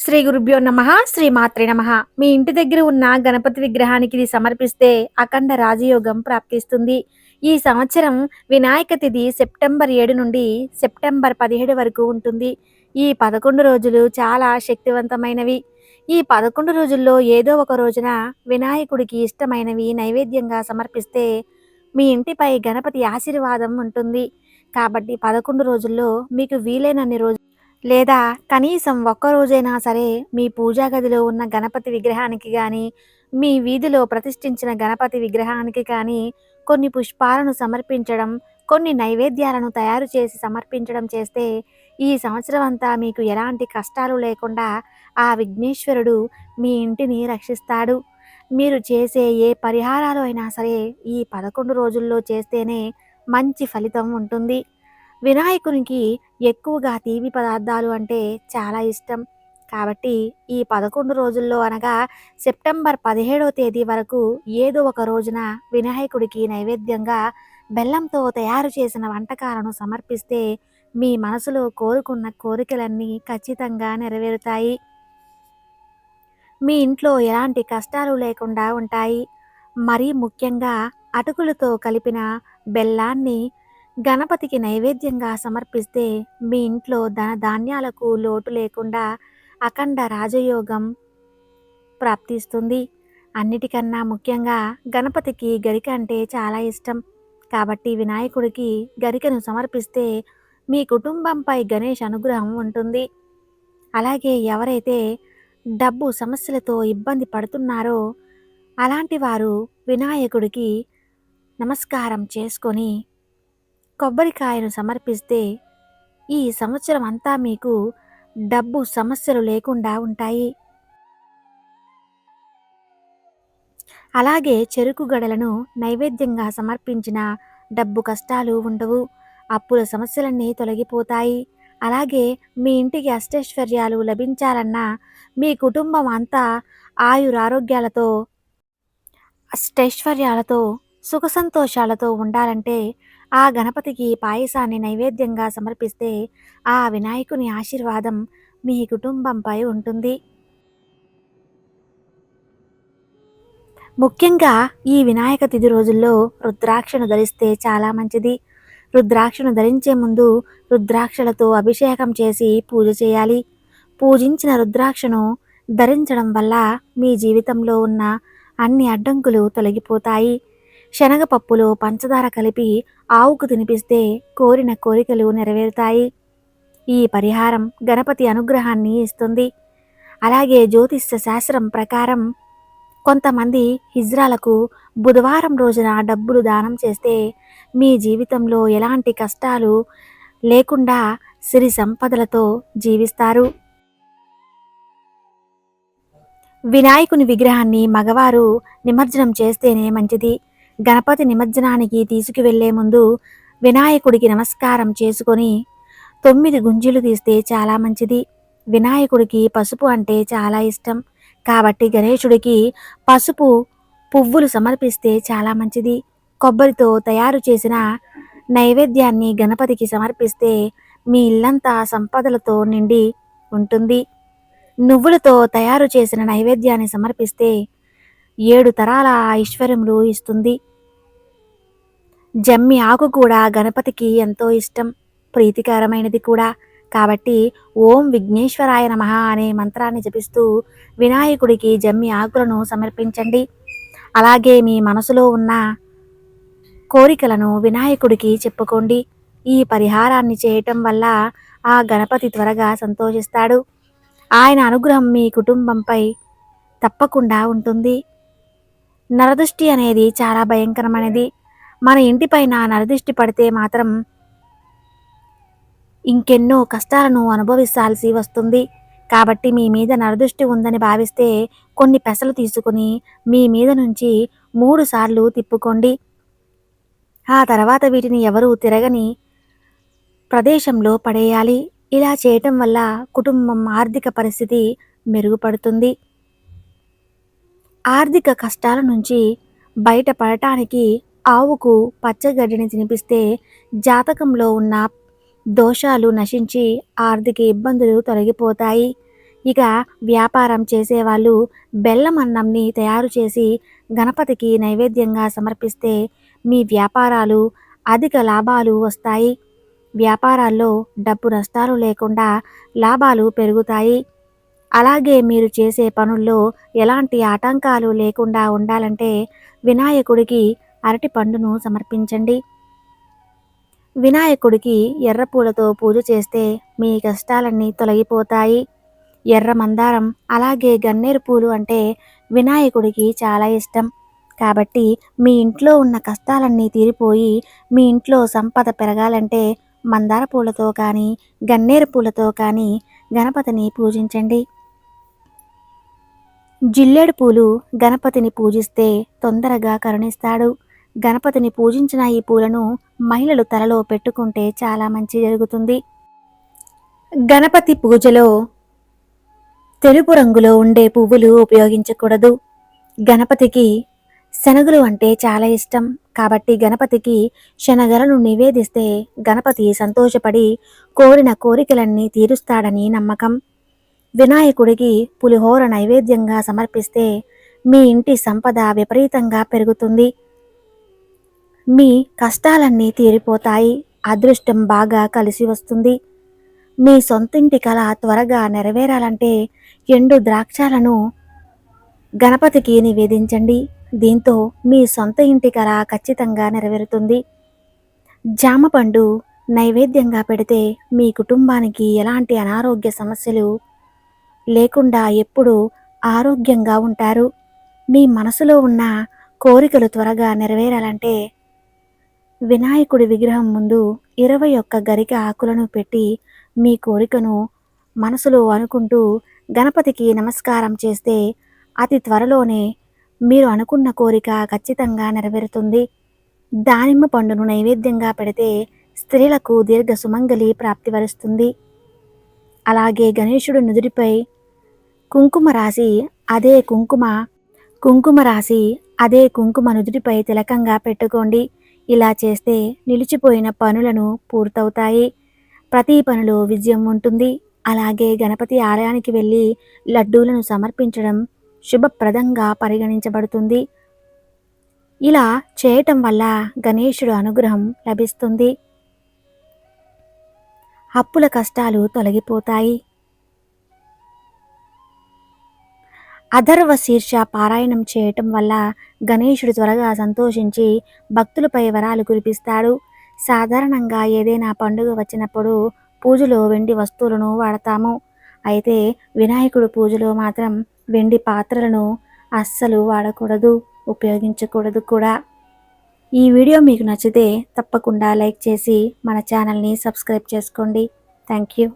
శ్రీ గురుభ్యో నమ శ్రీ మాత్రే నమ. మీ ఇంటి దగ్గర ఉన్న గణపతి విగ్రహానికి ఇది సమర్పిస్తే అఖండ రాజయోగం ప్రాప్తిస్తుంది. ఈ సంవత్సరం వినాయక తిథి సెప్టెంబర్ ఏడు నుండి సెప్టెంబర్ పదిహేడు వరకు ఉంటుంది. ఈ పదకొండు రోజులు చాలా శక్తివంతమైనవి. ఈ పదకొండు రోజుల్లో ఏదో ఒక రోజున వినాయకుడికి ఇష్టమైనవి నైవేద్యంగా సమర్పిస్తే మీ ఇంటిపై గణపతి ఆశీర్వాదం ఉంటుంది. కాబట్టి పదకొండు రోజుల్లో మీకు వీలైనన్ని రోజు లేదా కనీసం ఒక్క రోజైనా సరే మీ పూజా గదిలో ఉన్న గణపతి విగ్రహానికి కానీ మీ వీధిలో ప్రతిష్ఠించిన గణపతి విగ్రహానికి కానీ కొన్ని పుష్పాలను సమర్పించడం కొన్ని నైవేద్యాలను తయారు చేసి సమర్పించడం చేస్తే ఈ సంవత్సరం అంతా మీకు ఎలాంటి కష్టాలు లేకుండా ఆ విఘ్నేశ్వరుడు మీ ఇంటిని రక్షిస్తాడు. మీరు చేసే ఏ పరిహారాలు అయినా సరే ఈ పదకొండు రోజుల్లో చేస్తేనే మంచి ఫలితం ఉంటుంది. వినాయకునికి ఎక్కువగా తీపి పదార్థాలు అంటే చాలా ఇష్టం. కాబట్టి ఈ పదకొండు రోజుల్లో అనగా సెప్టెంబర్ పదిహేడవ తేదీ వరకు ఏదో ఒక రోజున వినాయకుడికి నైవేద్యంగా బెల్లంతో తయారు చేసిన వంటకాలను సమర్పిస్తే మీ మనసులో కోరుకున్న కోరికలన్నీ ఖచ్చితంగా నెరవేరుతాయి. మీ ఇంట్లో ఎలాంటి కష్టాలు లేకుండా ఉంటాయి. మరీ ముఖ్యంగా అటుకులతో కలిపిన బెల్లాన్ని గణపతికి నైవేద్యంగా సమర్పిస్తే మీ ఇంట్లో ధన ధాన్యాలకు లోటు లేకుండా అఖండ రాజయోగం ప్రాప్తిస్తుంది. అన్నిటికన్నా ముఖ్యంగా గణపతికి గరిక అంటే చాలా ఇష్టం. కాబట్టి వినాయకుడికి గరికను సమర్పిస్తే మీ కుటుంబంపై గణేష్ అనుగ్రహం ఉంటుంది. అలాగే ఎవరైతే డబ్బు సమస్యలతో ఇబ్బంది పడుతున్నారో అలాంటి వారు వినాయకుడికి నమస్కారం చేసుకొని కొబ్బరికాయను సమర్పిస్తే ఈ సంవత్సరం అంతా మీకు డబ్బు సమస్యలు లేకుండా ఉంటాయి. అలాగే చెరుకు గడలను నైవేద్యంగా సమర్పించిన డబ్బు కష్టాలు ఉండవు. అప్పుల సమస్యలన్నీ తొలగిపోతాయి. అలాగే మీ ఇంటికి అష్టైశ్వర్యాలు లభించాలన్నా మీ కుటుంబం అంతా ఆయురారోగ్యాలతో అష్టైశ్వర్యాలతో సుఖ సంతోషాలతో ఉండాలంటే ఆ గణపతికి పాయసాన్ని నైవేద్యంగా సమర్పిస్తే ఆ వినాయకుని ఆశీర్వాదం మీ కుటుంబంపై ఉంటుంది. ముఖ్యంగా ఈ వినాయక తిథి రోజుల్లో రుద్రాక్షను ధరిస్తే చాలా మంచిది. రుద్రాక్షను ధరించే ముందు రుద్రాక్షలతో అభిషేకం చేసి పూజ చేయాలి. పూజించిన రుద్రాక్షను ధరించడం వల్ల మీ జీవితంలో ఉన్న అన్ని అడ్డంకులు తొలగిపోతాయి. శనగపప్పులో పంచదార కలిపి ఆవుకు తినిపిస్తే కోరిన కోరికలు నెరవేరుతాయి. ఈ పరిహారం గణపతి అనుగ్రహాన్ని ఇస్తుంది. అలాగే జ్యోతిష్య శాస్త్రం ప్రకారం కొంతమంది హిజ్రాలకు బుధవారం రోజున డబ్బులు దానం చేస్తే మీ జీవితంలో ఎలాంటి కష్టాలు లేకుండా సిరి సంపదలతో జీవిస్తారు. వినాయకుని విగ్రహాన్ని మగవారు నిమజ్జనం చేస్తేనే మంచిది. గణపతి నిమజ్జనానికి తీసుకువెళ్ళే ముందు వినాయకుడికి నమస్కారం చేసుకొని తొమ్మిది గుంజులు తీస్తే చాలా మంచిది. వినాయకుడికి పసుపు అంటే చాలా ఇష్టం. కాబట్టి గణేశుడికి పసుపు పువ్వులు సమర్పిస్తే చాలా మంచిది. కొబ్బరితో తయారు చేసిన నైవేద్యాన్ని గణపతికి సమర్పిస్తే మీ ఇల్లంతా సంపదలతో నిండి ఉంటుంది. నువ్వులతో తయారు చేసిన నైవేద్యాన్ని సమర్పిస్తే ఏడు తరాల ఐశ్వర్యములు ఇస్తుంది. జమ్మి ఆకు కూడా గణపతికి ఎంతో ఇష్టం. ప్రీతికరమైనది కూడా. కాబట్టి ఓం విఘ్నేశ్వరాయ నమ అనే మంత్రాన్ని జపిస్తూ వినాయకుడికి జమ్మి ఆకులను సమర్పించండి. అలాగే మీ మనసులో ఉన్న కోరికలను వినాయకుడికి చెప్పుకోండి. ఈ పరిహారాన్ని చేయటం వల్ల ఆ గణపతి త్వరగా సంతోషిస్తాడు. ఆయన అనుగ్రహం మీ కుటుంబంపై తప్పకుండా ఉంటుంది. నరదృష్టి అనేది చాలా భయంకరమైనది. మన ఇంటిపైన నరదృష్టి పడితే మాత్రం ఇంకెన్నో కష్టాలను అనుభవించాల్సి వస్తుంది. కాబట్టి మీ మీద నరదృష్టి ఉందని భావిస్తే కొన్ని పెసలు తీసుకుని మీ మీద నుంచి మూడు సార్లు తిప్పుకోండి. ఆ తర్వాత వీటిని ఎవరూ తిరగని ప్రదేశంలో పడేయాలి. ఇలా చేయటం వల్ల కుటుంబం ఆర్థిక పరిస్థితి మెరుగుపడుతుంది. ఆర్థిక కష్టాల నుంచి బయటపడటానికి ఆవుకు పచ్చగడ్డిని తినిపిస్తే జాతకంలో ఉన్న దోషాలు నశించి ఆర్థిక ఇబ్బందులు తొలగిపోతాయి. ఇక వ్యాపారం చేసేవాళ్ళు బెల్లం అన్నంని తయారు చేసి గణపతికి నైవేద్యంగా సమర్పిస్తే మీ వ్యాపారాలు అధిక లాభాలు వస్తాయి. వ్యాపారాల్లో డబ్బు నష్టాలు లేకుండా లాభాలు పెరుగుతాయి. అలాగే మీరు చేసే పనుల్లో ఎలాంటి ఆటంకాలు లేకుండా ఉండాలంటే వినాయకుడికి అరటి పండును సమర్పించండి. వినాయకుడికి ఎర్ర పూలతో పూజ చేస్తే మీ కష్టాలన్నీ తొలగిపోతాయి. ఎర్ర మందారం అలాగే గన్నేరు పూలు అంటే వినాయకుడికి చాలా ఇష్టం. కాబట్టి మీ ఇంట్లో ఉన్న కష్టాలన్నీ తీరిపోయి మీ ఇంట్లో సంపద పెరగాలంటే మందార పూలతో కానీ గన్నేరు పూలతో కానీ గణపతిని పూజించండి. జిల్లేడు పూలు గణపతిని పూజిస్తే తొందరగా కరుణిస్తాడు. గణపతిని పూజించిన ఈ పూలను మహిళలు తలలో పెట్టుకుంటే చాలా మంచి జరుగుతుంది. గణపతి పూజలో తెలుపు రంగులో ఉండే పువ్వులు ఉపయోగించకూడదు. గణపతికి శనగలు అంటే చాలా ఇష్టం. కాబట్టి గణపతికి శనగలను నివేదిస్తే గణపతి సంతోషపడి కోరిన కోరికలన్నీ తీరుస్తాడని నమ్మకం. వినాయకుడికి పులిహోర నైవేద్యంగా సమర్పిస్తే మీ ఇంటి సంపద విపరీతంగా పెరుగుతుంది. మీ కష్టాలన్నీ తీరిపోతాయి. అదృష్టం బాగా కలిసి వస్తుంది. మీ సొంతింటి కళ త్వరగా నెరవేరాలంటే ఎండు ద్రాక్షాలను గణపతికి నివేదించండి. దీంతో మీ సొంత ఇంటి కళ ఖచ్చితంగా నెరవేరుతుంది. జామ పండు నైవేద్యంగా పెడితే మీ కుటుంబానికి ఎలాంటి అనారోగ్య సమస్యలు లేకుండా ఎప్పుడూ ఆరోగ్యంగా ఉంటారు. మీ మనసులో ఉన్న కోరికలు త్వరగా నెరవేరాలంటే వినాయకుడి విగ్రహం ముందు ఇరవై ఒక్క గరిక ఆకులను పెట్టి మీ కోరికను మనసులో అనుకుంటూ గణపతికి నమస్కారం చేస్తే అతి త్వరలోనే మీరు అనుకున్న కోరిక ఖచ్చితంగా నెరవేరుతుంది. దానిమ్మ పండును నైవేద్యంగా పెడితే స్త్రీలకు దీర్ఘ సుమంగలి ప్రాప్తి వరుస్తుంది. అలాగే గణేశుడు నుదుటిపై కుంకుమ రాసి అదే కుంకుమ కుంకుమ రాసి అదే కుంకుమ నుదుటిపై తిలకంగా పెట్టుకోండి. ఇలా చేస్తే నిలిచిపోయిన పనులను పూర్తవుతాయి. ప్రతి పనిలో విజయం ఉంటుంది. అలాగే గణపతి ఆలయానికి వెళ్ళి లడ్డూలను సమర్పించడం శుభప్రదంగా పరిగణించబడుతుంది. ఇలా చేయటం వల్ల గణేశుడు అనుగ్రహం లభిస్తుంది. అప్పుల కష్టాలు తొలగిపోతాయి. అధర్వ శీర్ష పారాయణం చేయటం వల్ల గణేశుడు త్వరగా సంతోషించి భక్తులపై వరాలు కురిపిస్తాడు. సాధారణంగా ఏదైనా పండుగ వచ్చినప్పుడు పూజలో వెండి వస్తువులను వాడతాము. అయితే వినాయకుడు పూజలో మాత్రం వెండి పాత్రలను అస్సలు వాడకూడదు ఉపయోగించకూడదు కూడా. ఈ వీడియో మీకు నచ్చితే తప్పకుండా లైక్ చేసి మన ఛానల్ని సబ్స్క్రైబ్ చేసుకోండి. Thank you.